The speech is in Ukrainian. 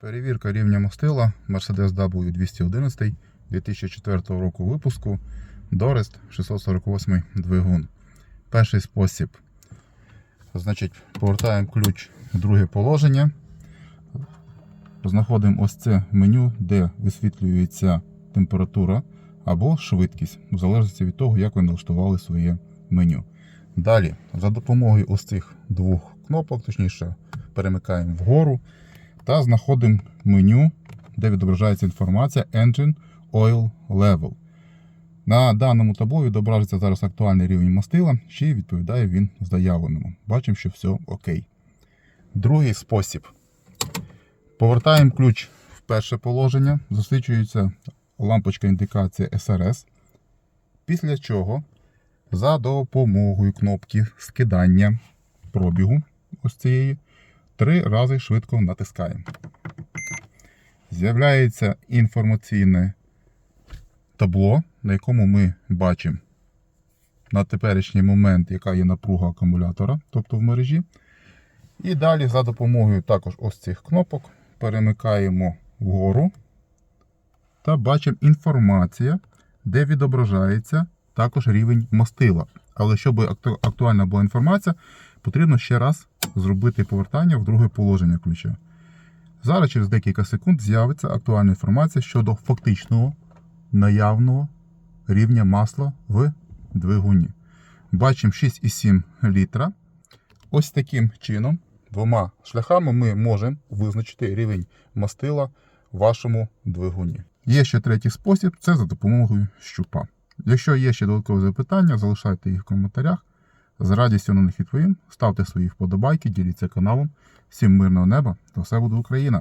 Перевірка рівня мастила Mercedes W211 2004 року випуску Дорест 648 двигун. Перший спосіб. Значить, повертаємо ключ в друге положення. Знаходимо ось це меню, де висвітлюється температура або швидкість, в залежності від того, як ви налаштували своє меню. Далі, за допомогою ось цих двох кнопок, точніше, перемикаємо вгору та знаходимо меню, де відображається інформація Engine Oil Level. На даному табло відображиться зараз актуальний рівень мастила, чи відповідає він заявленому. Бачимо, що все окей. Другий спосіб. Повертаємо ключ в перше положення, засвічується лампочка індикації SRS. Після чого за допомогою кнопки скидання пробігу ось цієї три рази швидко натискаємо. З'являється інформаційне табло, на якому ми бачимо на теперішній момент, яка є напруга акумулятора, тобто в мережі. І далі за допомогою також ось цих кнопок перемикаємо вгору та бачимо інформація, де відображається також рівень мастила. Але щоб актуальна була інформація, потрібно ще раз зробити повертання в друге положення ключа. Зараз через декілька секунд з'явиться актуальна інформація щодо фактичного наявного рівня масла в двигуні. Бачимо 6,7 літра. Ось таким чином, двома шляхами ми можемо визначити рівень мастила в вашому двигуні. Є ще третій спосіб це за допомогою щупа. Якщо є ще додаткові запитання, залишайте їх в коментарях. З радістю на них відповім. Ставте свої вподобайки, діліться каналом. Всім мирного неба та все буде Україна!